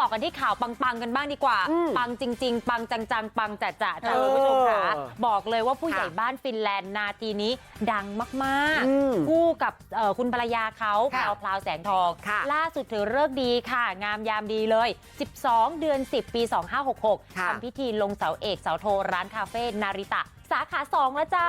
ต่อกันที่ข่าวปังๆกันบ้างดีกว่าอืมปังจริง ๆ ปังจังๆ ปังจะจะจ้ะเออคุณผู้ชมค่ะบอกเลยว่าผู้ใหญ่ค่ะบ้านฟินแลนด์นาทีนี้ดังมากอืมๆคู่กับเอ่อคุณภรรยาเขาแพค่ะรวพราวแสงทองค่ะล่าสุดถือเลิกษ์ดีค่ะ งามยามดีเลย 12 เดือน 10 ปี 2566ค่ะทำพิธีลงเสาเอกเสาโทร้านคาเฟ่นาริตะ สาขา2แล้วจ้า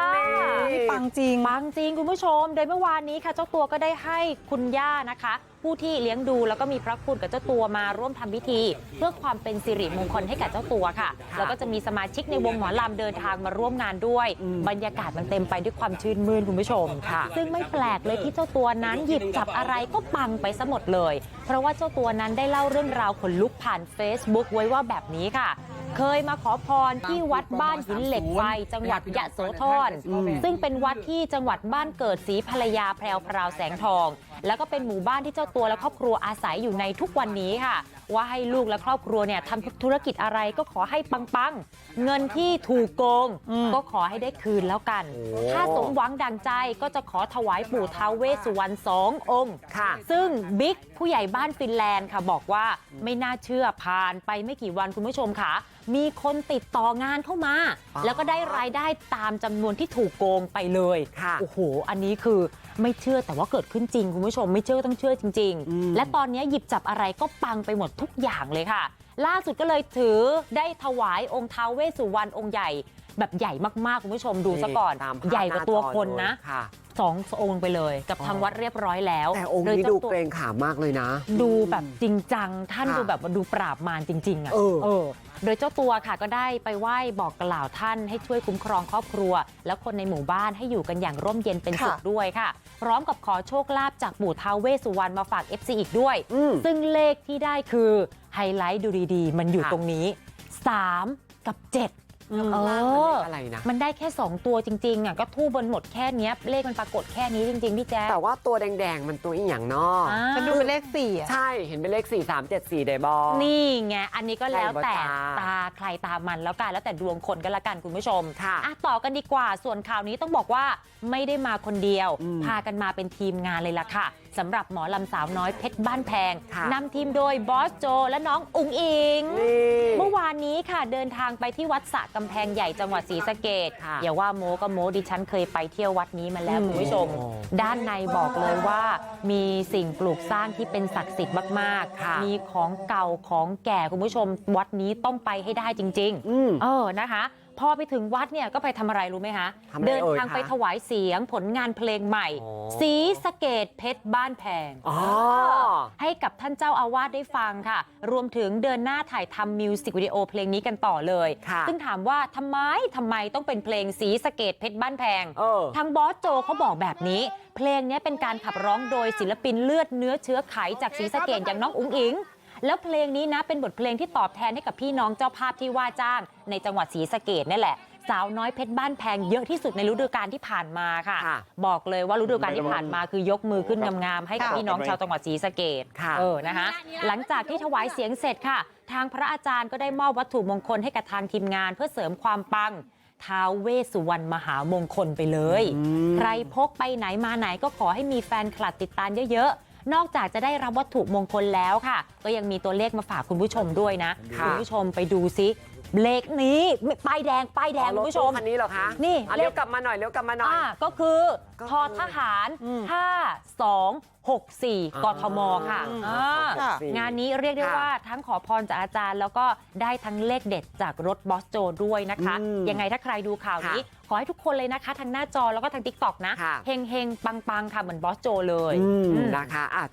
นี่ปังจริงปังจริงคุณผู้ชม โดยเมื่อวานนี้ค่ะเจ้าตัวก็ได้ให้คุณย่านะคะ ผู้ที่เลี้ยงดูแล้วก็มีพระคุณกับเจ้าตัวมาร่วมทำพิธี เพื่อความเป็นสิริมงคลให้กับเจ้าตัวค่ะค่ะ แล้วก็จะมีสมาชิกในวงหมอลำเดินทางมาร่วมงานด้วยอืมบรรยากาศมันเต็มไปด้วยความชื่นมื่นคุณผู้ชมค่ะ ซึ่งไม่แปลกเลยที่เจ้าตัวนั้นหยิบจับอะไรก็ปังไปซะหมดเลย เพราะว่าเจ้าตัวนั้นได้เล่าเรื่องราวขนลุกผ่าน Facebook ไว้ว่าแบบนี้ค่ะ เคยมาขอพรที่วัดบ้านหินเหล็กไฟจังหวัดยะโสธรอืมซึ่งเป็นวัดที่จังหวัดบ้านเกิดศรีภรรยาแพรวพราวแสงทองแล้วก็เป็นหมู่บ้านที่เจ้าตัวและครอบครัวอาศัยอยู่ในทุกวันนี้ค่ะ ว่าให้ลูกและครอบครัวเนี่ยทำธุรกิจอะไรก็ขอให้ปังๆ เงินที่ถูกโกงอืมก็ขอให้ได้คืนแล้วกันโอ้ถ้าสมหวังดังใจก็จะขอถวายปู่ท้าวเวสสุวรรณสององค์ค่ะ ซึ่งบิ๊กผู้ใหญ่บ้านฟินแลนด์ค่ะบอกว่าไม่น่าเชื่อผ่านไปไม่กี่วันคุณผู้ชมค่ะ มีคนติดต่องานเข้ามาอ๋อแล้วก็ได้รายได้ตามจำนวนที่ถูกโกงไปเลยค่ะโอ้โห อันนี้คือไม่เชื่อแต่ว่าเกิดขึ้นจริงคุณผู้ชมไม่เชื่อต้องเชื่อจริงอืมๆและตอนนี้หยิบจับอะไรก็ปังไปหมดทุกอย่างเลยค่ะ ล่าสุดก็เลยถือได้ถวายองค์ท้าวเวสสุวรรณองค์ใหญ่แบบใหญ่มากๆคุณผู้ชมดูซะก่อนตามภพใหญ่กว่าตัวหจอคนนะเลยค่ะสององค์ไปเลยกับทางวัดเรียบร้อยแล้วแต่องค์โดยนี้เจ้าดูตัวเกรงขามมากเลยนะ ดูแบบจริงจังท่านค่ะดูแบบว่าดูปราบมารจริง ๆอะเออเออ โดยเจ้าตัวค่ะก็ได้ไปไหว้บอกกล่าวท่านให้ช่วยคุ้มครองครอบครัว และคนในหมู่บ้านให้อยู่กันอย่างร่มเย็นเป็นสุขค่ะด้วยค่ะ พร้อมกับขอโชคลาภจากปู่ท้าวเวสสุวรรณมาฝาก FC อีกด้วยอืมซึ่งเลขที่ได้คือ ไฮไลท์ดูดีๆมันอยู่ค่ะตรงนี้ 3 กับ7อืมเออล่างมันเลขอะไรนะ มันได้แค่ 2 ตัวจริงๆอะก็ทูบบนหมดแค่เนี้ยเลขมันปรากฏแค่นี้จริง ๆ พี่แจ๊คแต่ว่าตัวแดงๆ มันตัวอีหยังเนาะอ่ามันดูเป็นเลขสี่อะใช่เห็นเป็นเลข 4 3 7 4 ได้บอ นี่ไง อันนี้ก็แล้วแต่ใครบ่จ้าตาใครตามมันแล้วกันแล้วแต่ดวงคนก็แล้วกันคุณผู้ชมค่ะอะต่อกันดีกว่าส่วนข่าวนี้ต้องบอกว่าไม่ได้มาคนเดียว อืม พากันมาเป็นทีมงานเลยล่ะค่ะ สำหรับหมอลำสาวน้อยเพชรบ้านแพงค่ะนำทีมโดยบอสโจและน้องอุ๋งอิงนี่เมื่อวานนี้ค่ะเดินทางไปที่วัดสระกำแพงใหญ่จังหวัดศรีสะเกดค่ะอย่าว่าโมก็โมดิฉันเคยไปเที่ยววัดนี้มาแล้วอืมคุณผู้ชมโอ้ด้านในบอกเลยว่า มีสิ่งปลูกสร้างที่เป็นศักดิ์สิทธิ์มากค่ะๆมีของเก่าของแก่คุณผู้ชม วัดนี้ต้องไปให้ได้จริงๆอืมเออนะคะ พอไปถึงวัดเนี่ยก็ไปทำอะไรรู้ไหมคะทำอะไรเดินเอ่ยทางคะ ไปถวายเสียงผลงานเพลงใหม่อ๋อสีสะเกตเพชรบ้านแพง อ๋อ ให้กับท่านเจ้าอาวาสได้ฟังค่ะ รวมถึงเดินหน้าถ่ายทำมิวสิกวิดีโอเพลงนี้กันต่อเลย ค่ะ ซึ่งถามว่าทำไมทำไมต้องเป็นเพลงสีสะเกตเพชรบ้านแพง เออ ทางบอสโจเขาบอกแบบนี้ เพลงนี้เป็นการขับร้องโดยศิลปินเลือดเนื้อเชื้อไขจากศรีสะเกดอย่างน้องอุ๋งอิง แล้วเพลงนี้นะเป็นบทเพลงที่ตอบแทนให้กับพี่น้องเจ้าภาพที่ว่าจ้างในจังหวัดศรีสะเกดนี่แหละสาวน้อยเพชรบ้านแพงเยอะที่สุดในฤดูกาลที่ผ่านมาค่ะค่ะบอกเลยว่าฤดูกาลที่ผ่านมาคือยกมือขึ้นงามๆให้กับค่ะพี่น้องชาวจังหวัดศรีสะเกดค่ะเออนะคะหลังจากที่ถวายเสียงเสร็จค่ะ ทางพระอาจารย์ก็ได้มอบวัตถุมงคลให้กับทางทีมงาน เพื่อเสริมความปังท้าวเวสสุวรรณมหามงคลไปเลยอืมใครพกไปไหนมาไหนก็ขอให้มีแฟนคลับติดตามเยอะๆ นอกจากจะได้รับวัตถุมงคลแล้วค่ะก็ยังมีตัวเลขมาฝากคุณผู้ชมด้วยนะค่ะคุณผู้ชมไปดูซิ เลขนี้ป้ายแดงป้ายแดงคุณผู้ชมรถตู้คันนี้เหรอคะนี่อะเลขเลี้ยวกลับมาหน่อยเลี้ยวกลับมาหน่อยอ่าก็คือก็คือทอทหารอืม5264 กทมค่ะอืมอ่าค่ะ งานนี้เรียกได้ค่ะว่าทั้งขอพรจากอาจารย์ แล้วก็ได้ทั้งเลขเด็ดจากรถบอสโจด้วยนะคะอืมยังไงถ้าใครดูข่าวนี้ ขอให้ทุกคนเลยนะคะ ทางหน้าจอแล้วก็ทาง t ิ k t o k นะค่ะเฮงเฮงๆปังๆค่ะเหมือนบอสโจเลยอืมอืมนะคะอะ